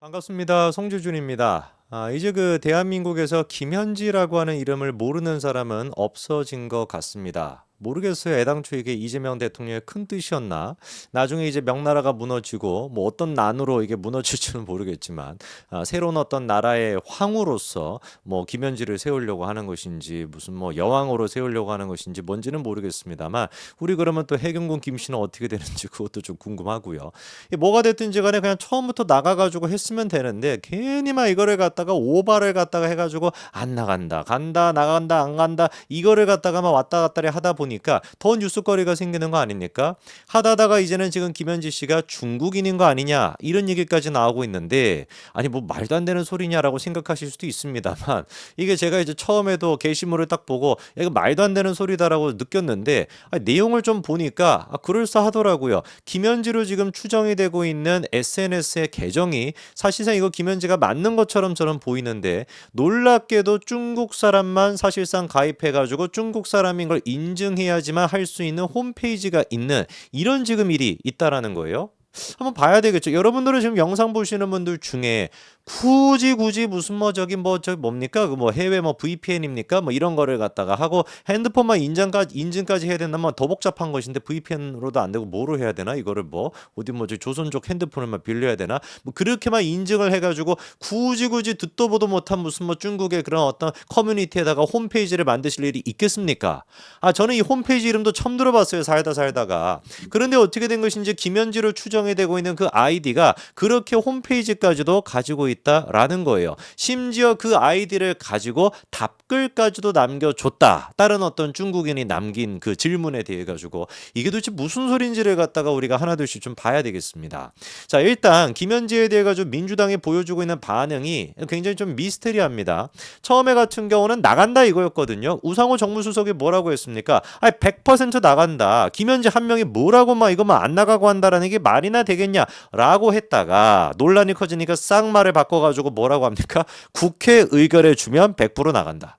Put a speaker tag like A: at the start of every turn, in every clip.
A: 반갑습니다. 송주준입니다. 아, 이제 그 대한민국에서 김현지라고 하는 이름을 모르는 사람은 없어진 것 같습니다. 모르겠어요. 애당초 이게 이재명 대통령의 큰 뜻이었나? 나중에 이제 명나라가 무너지고 뭐 어떤 난으로 이게 무너질지는 모르겠지만 아, 새로운 어떤 나라의 황후로서 뭐 김현지를 세우려고 하는 것인지 무슨 뭐 여왕으로 세우려고 하는 것인지 뭔지는 모르겠습니다만 우리 그러면 또 해경군 김씨는 어떻게 되는지 그것도 좀 궁금하고요. 이 뭐가 됐든지 간에 그냥 처음부터 나가가지고 했으면 되는데 괜히 막 이거를 갖다가 오바를 갖다가 해가지고 안 나간다 간다 나간다 안 간다 이거를 갖다가 막 왔다 갔다리 하다 보니 까 더 뉴스거리가 생기는 거 아닙니까? 하다다가 이제는 지금 김현지 씨가 중국인인 거 아니냐 이런 얘기까지 나오고 있는데 아니 뭐 말도 안 되는 소리냐라고 생각하실 수도 있습니다만 이게 제가 이제 처음에도 게시물을 딱 보고 야, 이거 말도 안 되는 소리다라고 느꼈는데 아니, 내용을 좀 보니까 아, 그럴싸하더라고요. 김현지로 지금 추정이 되고 있는 SNS의 계정이 사실상 이거 김현지가 맞는 것처럼 저는 보이는데 놀랍게도 중국 사람만 사실상 가입해가지고 중국 사람인 걸 인증 해야지만 할 수 있는 홈페이지가 있는 이런 지금 일이 있다라는 거예요. 한번 봐야 되겠죠. 여러분들은 지금 영상 보시는 분들 중에 굳이 굳이 무슨 뭐 저기 뭐 저 뭡니까? 그 뭐 해외 뭐 VPN입니까? 뭐 이런 거를 갖다가 하고 핸드폰만 인증까지 인증까지 해야 된다면 더 복잡한 것인데 VPN으로도 안 되고 뭐로 해야 되나? 이거를 뭐 어디 뭐저 조선 족 핸드폰을만 빌려야 되나? 뭐 그렇게만 인증을 해가지고 굳이 굳이 듣도 보도 못한 무슨 뭐 중국의 그런 어떤 커뮤니티에다가 홈페이지를 만드실 일이 있겠습니까? 아 저는 이 홈페이지 이름도 처음 들어봤어요 살다 살다가. 그런데 어떻게 된 것인지 김현지로 추정 이 되고 있는 그 아이디가 그렇게 홈페이지까지도 가지고 있다라는 거예요. 심지어 그 아이디를 가지고 답글까지도 남겨줬다. 다른 어떤 중국인이 남긴 그 질문에 대해 가지고 이게 도대체 무슨 소린지를 갖다가 우리가 하나둘씩 좀 봐야 되겠습니다. 자 일단 김현지에 대해 가지고 민주당이 보여주고 있는 반응이 굉장히 좀 미스테리합니다. 처음에 같은 경우는 나간다 이거였거든요. 우상호 정무수석이 뭐라고 했습니까? 아, 100% 나간다. 김현지 한 명이 뭐라고 막 이거만 안 나가고 한다라는 게 말이나 되겠냐라고 했다가 논란이 커지니까 쌍말을 바꿔가지고 뭐라고 합니까? 국회 의결해 주면 100% 나간다.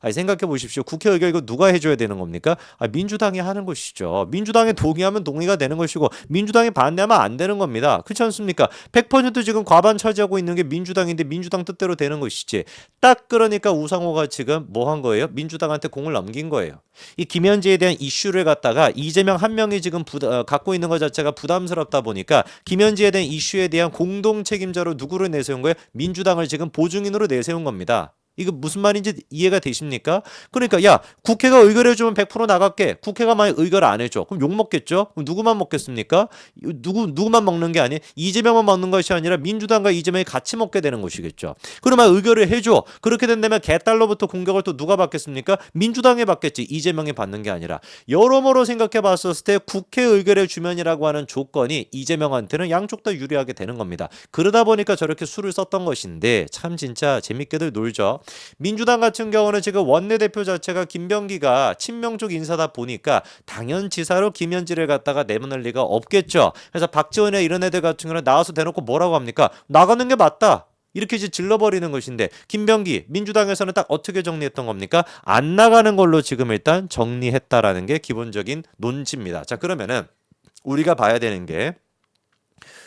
A: 아니 생각해 보십시오. 국회 의결 이거 누가 해줘야 되는 겁니까? 아, 민주당이 하는 것이죠. 민주당이 동의하면 동의가 되는 것이고 민주당이 반대하면 안 되는 겁니다. 그렇지 않습니까? 100% 지금 과반 차지하고 있는 게 민주당인데 민주당 뜻대로 되는 것이지. 딱 그러니까 우상호가 지금 뭐 한 거예요? 민주당한테 공을 넘긴 거예요. 이 김현지에 대한 이슈를 갖다가 이재명 한 명이 지금 부, 어, 갖고 있는 것 자체가 부담스럽다 보니까 김현지에 대한 이슈에 대한 공동 책임자로 누구를 내세운 거예요? 민주당을 지금 보증인으로 내세운 겁니다. 이거 무슨 말인지 이해가 되십니까? 그러니까 야 국회가 의결해 주면 100% 나갈게. 국회가 만약 의결 안 해줘. 그럼 욕 먹겠죠? 그럼 누구만 먹겠습니까? 누구 누구만 먹는 게 아니에요. 이재명만 먹는 것이 아니라 민주당과 이재명이 같이 먹게 되는 것이겠죠. 그러면 의결을 해줘. 그렇게 된다면 개딸로부터 공격을 또 누가 받겠습니까? 민주당이 받겠지. 이재명이 받는 게 아니라 여러모로 생각해 봤었을 때 국회 의결해 주면이라고 하는 조건이 이재명한테는 양쪽 다 유리하게 되는 겁니다. 그러다 보니까 저렇게 수를 썼던 것인데 참 진짜 재밌게들 놀죠. 민주당 같은 경우는 지금 원내대표 자체가 김병기가 친명 쪽 인사다 보니까 당연 지사로 김현지를 갖다가 내보낼 리가 없겠죠. 그래서 박지원이나 이런 애들 같은 경우는 나와서 대놓고 뭐라고 합니까? 나가는 게 맞다. 이렇게 이제 질러버리는 것인데 김병기 민주당에서는 딱 어떻게 정리했던 겁니까? 안 나가는 걸로 지금 일단 정리했다라는 게 기본적인 논지입니다. 자 그러면은 우리가 봐야 되는 게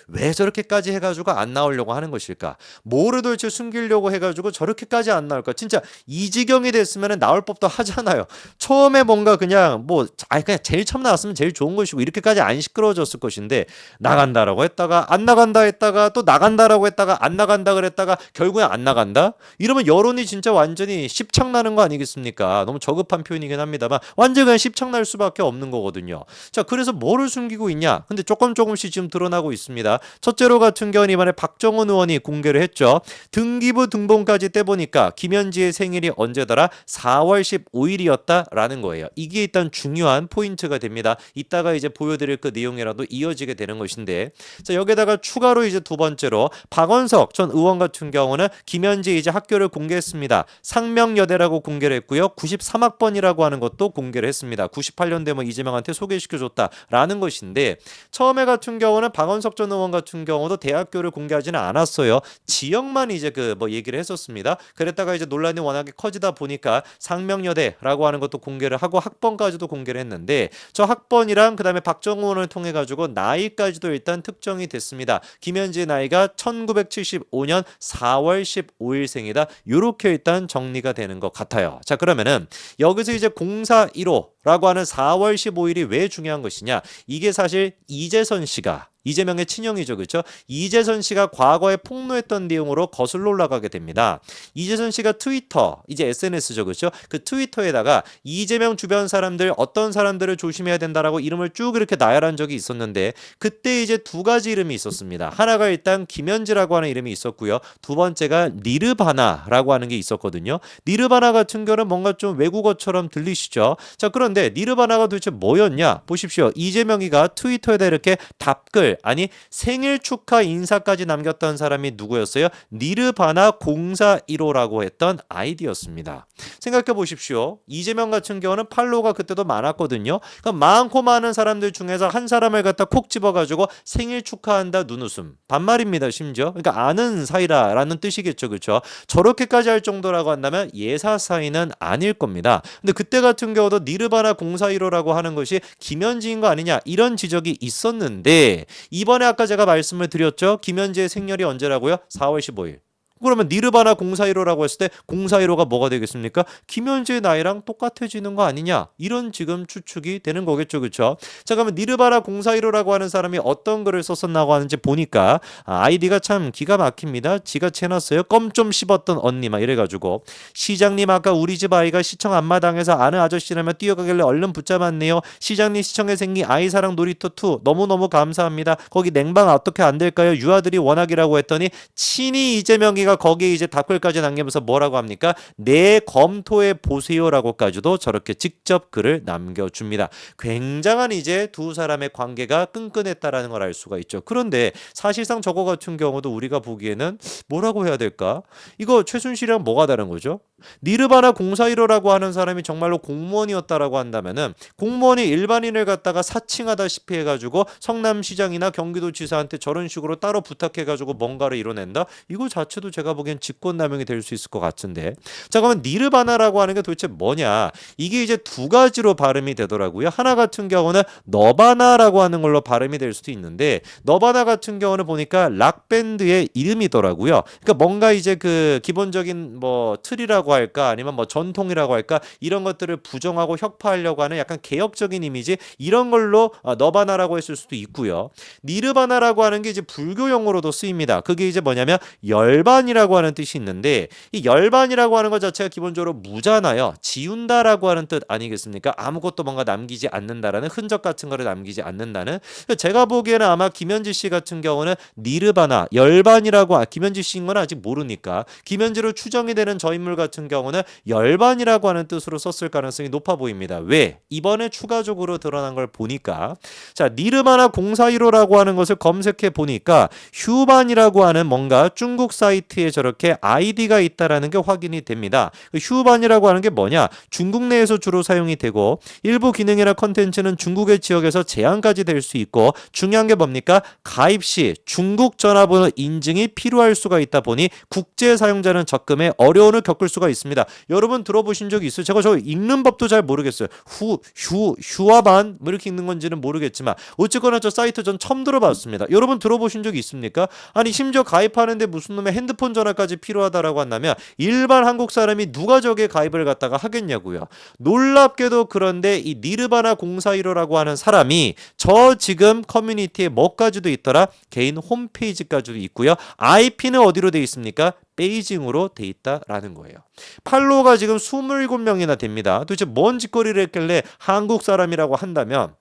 A: 왜 저렇게까지 해가지고 안 나오려고 하는 것일까? 뭐를 도대체 숨기려고 해가지고 저렇게까지 안 나올까? 진짜 이 지경이 됐으면 나올 법도 하잖아요. 처음에 뭔가 그냥 뭐, 아 그냥 제일 처음 나왔으면 제일 좋은 것이고 이렇게까지 안 시끄러워졌을 것인데 나간다라고 했다가 안 나간다 했다가 또 나간다라고 했다가 안 나간다 그랬다가 결국엔 안 나간다? 이러면 여론이 진짜 완전히 십창나는 거 아니겠습니까? 너무 저급한 표현이긴 합니다만 완전 그냥 십창날 수밖에 없는 거거든요. 자, 그래서 뭐를 숨기고 있냐? 근데 조금 조금씩 지금 드러나고 있습니다. 첫째로 같은 경우는 이번에 박정훈 의원이 공개를 했죠. 등기부 등본까지 떼보니까 김현지의 생일이 언제더라? 4월 15일이었다라는 거예요. 이게 일단 중요한 포인트가 됩니다. 이따가 이제 보여드릴 그 내용이라도 이어지게 되는 것인데 자 여기다가 추가로 이제 두 번째로 박원석 전 의원 같은 경우는 김현지 이제 학교를 공개했습니다. 상명여대라고 공개를 했고요. 93학번이라고 하는 것도 공개를 했습니다. 98년대 뭐 이재명한테 소개시켜줬다라는 것인데 처음에 같은 경우는 박원석 전 의원 의원 같은 경우도 대학교를 공개하지는 않았어요. 지역만 이제 그 뭐 얘기를 했었습니다. 그랬다가 이제 논란이 워낙에 커지다 보니까 상명여대라고 하는 것도 공개를 하고 학번까지도 공개를 했는데 저 학번이랑 그다음에 박정훈을 통해 가지고 나이까지도 일단 특정이 됐습니다. 김현지의 나이가 1975년 4월 15일생이다. 요렇게 일단 정리가 되는 것 같아요. 자, 그러면은 여기서 이제 공사 1호라고 하는 4월 15일이 왜 중요한 것이냐? 이게 사실 이재선 씨가 이재명의 친형이죠. 그렇죠? 이재선 씨가 과거에 폭로했던 내용으로 거슬러 올라가게 됩니다. 이재선 씨가 트위터, 이제 SNS죠. 그렇죠? 그 트위터에다가 이재명 주변 사람들 어떤 사람들을 조심해야 된다라고 이름을 쭉 이렇게 나열한 적이 있었는데 그때 이제 두 가지 이름이 있었습니다. 하나가 일단 김현지라고 하는 이름이 있었고요. 두 번째가 니르바나라고 하는 게 있었거든요. 니르바나 같은 경우는 뭔가 좀 외국어처럼 들리시죠? 자, 그런데 니르바나가 도대체 뭐였냐? 보십시오. 이재명이가 트위터에다 이렇게 답글 아니 생일 축하 인사까지 남겼던 사람이 누구였어요? 니르바나 0415라고 했던 아이디였습니다. 생각해 보십시오. 이재명 같은 경우는 팔로우가 그때도 많았거든요. 그러니까 많고 많은 사람들 중에서 한 사람을 갖다 콕 집어가지고 생일 축하한다 눈웃음 반말입니다. 심지어 그러니까 아는 사이라라는 뜻이겠죠, 그렇죠? 저렇게까지 할 정도라고 한다면 예사 사이는 아닐 겁니다. 근데 그때 같은 경우도 니르바나 0415라고 하는 것이 김현지인 거 아니냐 이런 지적이 있었는데 이번에 아까 제가 말씀을 드렸죠. 김현지의 생년이 언제라고요? 4월 15일. 그러면 니르바나 0415라고 했을 때 0415가 뭐가 되겠습니까? 김현지의 나이랑 똑같아지는 거 아니냐? 이런 지금 추측이 되는 거겠죠. 그렇죠? 자, 그러면 니르바나 0415라고 하는 사람이 어떤 글을 썼었나고 하는지 보니까 아, 아이디가 참 기가 막힙니다. 지가 채놨어요. 껌 좀 씹었던 언니 막 이래 가지고 시장님 아까 우리 집 아이가 시청 앞마당에서 아는 아저씨라며 뛰어가길래 얼른 붙잡았네요. 시장님 시청에 생긴 아이 사랑 놀이터 2 너무너무 감사합니다. 거기 냉방 어떻게 안 될까요? 유아들이 워낙이라고 했더니 친히 이재명이가 거기에 이제 답글까지 남기면서 뭐라고 합니까? 내 검토해 보세요라고까지도 저렇게 직접 글을 남겨줍니다. 굉장한 이제 두 사람의 관계가 끈끈했다라는 걸 알 수가 있죠. 그런데 사실상 저거 같은 경우도 우리가 보기에는 뭐라고 해야 될까? 이거 최순실이랑 뭐가 다른 거죠? 니르바나 0415라고 하는 사람이 정말로 공무원이었다라고 한다면은 공무원이 일반인을 갖다가 사칭하다시피 해가지고 성남시장이나 경기도지사한테 저런 식으로 따로 부탁해가지고 뭔가를 이뤄낸다? 이거 자체도 제가 보기엔 직권남용이 될 수 있을 것 같은데. 자 그러면 니르바나라고 하는 게 도대체 뭐냐? 이게 이제 두 가지로 발음이 되더라고요. 하나 같은 경우는 너바나라고 하는 걸로 발음이 될 수도 있는데 너바나 같은 경우는 보니까 락 밴드의 이름이더라고요. 그러니까 뭔가 이제 그 기본적인 뭐 틀이라고 할까 아니면 뭐 전통이라고 할까 이런 것들을 부정하고 혁파하려고 하는 약간 개혁적인 이미지 이런 걸로 어, 너바나라고 했을 수도 있고요. 니르바나라고 하는 게 이제 불교 용어로도 쓰입니다. 그게 이제 뭐냐면 열반이 라고 하는 뜻이 있는데 이 열반이라고 하는 것 자체가 기본적으로 무잖아요. 지운다라고 하는 뜻 아니겠습니까? 아무것도 뭔가 남기지 않는다라는 흔적 같은 거를 남기지 않는다는 제가 보기에는 아마 김현지 씨 같은 경우는 니르바나 열반이라고 아, 김현지 씨인 건 아직 모르니까 김현지로 추정이 되는 저 인물 같은 경우는 열반이라고 하는 뜻으로 썼을 가능성이 높아 보입니다. 왜? 이번에 추가적으로 드러난 걸 보니까 자 니르바나 0415라고 하는 것을 검색해 보니까 휴반이라고 하는 뭔가 중국 사이트 에 저렇게 아이디가 있다라는 게 확인이 됩니다. 그 휴반이라고 하는 게 뭐냐? 중국 내에서 주로 사용이 되고 일부 기능이나 컨텐츠는 중국의 지역에서 제한까지 될 수 있고 중요한 게 뭡니까? 가입 시 중국 전화번호 인증이 필요할 수가 있다 보니 국제 사용자는 접근에 어려움을 겪을 수가 있습니다. 여러분 들어보신 적 있어요? 제가 저 읽는 법도 잘 모르겠어요. 후, 휴, 휴화반 뭐 이렇게 읽는 건지는 모르겠지만 어쨌거나 저 사이트 전 처음 들어봤습니다. 여러분 들어보신 적 있습니까? 아니 심지어 가입하는데 무슨 놈의 핸드폰 전화까지 필요하다라고 한다면 일반 한국 사람이 누가 저게 가입을 갖다가 하겠냐고요. 놀랍게도 그런데 이 니르바나 0415라고 하는 사람이 저 지금 커뮤니티에 뭐까지도 있더라? 개인 홈페이지까지도 있고요. IP는 어디로 돼 있습니까? 베이징으로 돼 있다라는 거예요. 팔로워가 지금 27명이나 됩니다. 도대체 뭔 짓거리를 했길래 한국 사람이라고 한다면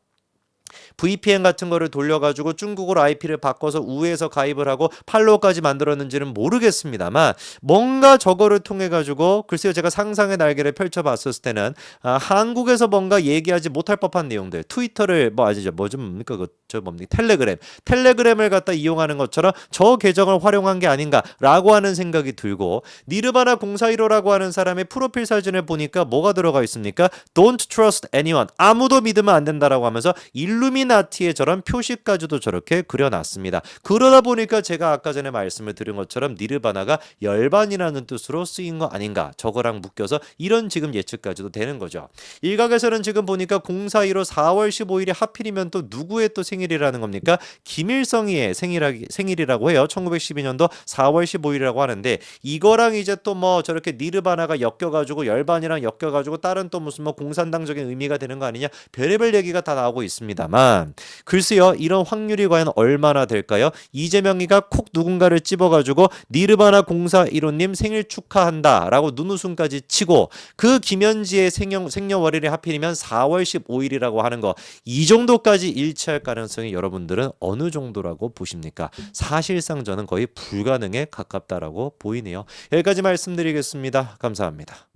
A: VPN 같은 거를 돌려가지고 중국어로 IP를 바꿔서 우에서 가입을 하고 팔로워까지 만들었는지는 모르겠습니다만 뭔가 저거를 통해 가지고 글쎄요 제가 상상의 날개를 펼쳐봤었을 때는 아, 한국에서 뭔가 얘기하지 못할 법한 내용들 트위터를 뭐 아시죠? 뭐좀 뭡니까? 그저 뭡니까? 텔레그램. 텔레그램을 갖다 이용하는 것처럼 저 계정을 활용한 게 아닌가라고 하는 생각이 들고 니르바나 0415라고 하는 사람의 프로필 사진을 보니까 뭐가 들어가 있습니까? Don't trust anyone. 아무도 믿으면 안 된다라고 하면서 일루미 일루미나티의 저런 표시까지도 저렇게 그려놨습니다. 그러다 보니까 제가 아까 전에 말씀을 드린 것처럼 니르바나가 열반이라는 뜻으로 쓰인 거 아닌가 저거랑 묶여서 이런 지금 예측까지도 되는 거죠. 일각에서는 지금 보니까 0415 4월 15일이 하필이면 또 누구의 또 생일이라는 겁니까? 김일성이의 생일하, 생일이라 고 해요. 1912년도 4월 15일이라고 하는데 이거랑 이제 또 뭐 저렇게 니르바나가 엮여가지고 열반이랑 엮여가지고 다른 또 무슨 뭐 공산당적인 의미가 되는 거 아니냐 별의별 얘기가 다 나오고 있습니다만 글쎄요 이런 확률이 과연 얼마나 될까요? 이재명이가 콕 누군가를 찝어가지고 니르바나 공사 1호님 생일 축하한다라고 눈웃음까지 치고 그 김현지의 생년, 생년월일이 하필이면 4월 15일이라고 하는 거 이 정도까지 일치할 가능성이 여러분들은 어느 정도라고 보십니까? 사실상 저는 거의 불가능에 가깝다라고 보이네요. 여기까지 말씀드리겠습니다. 감사합니다.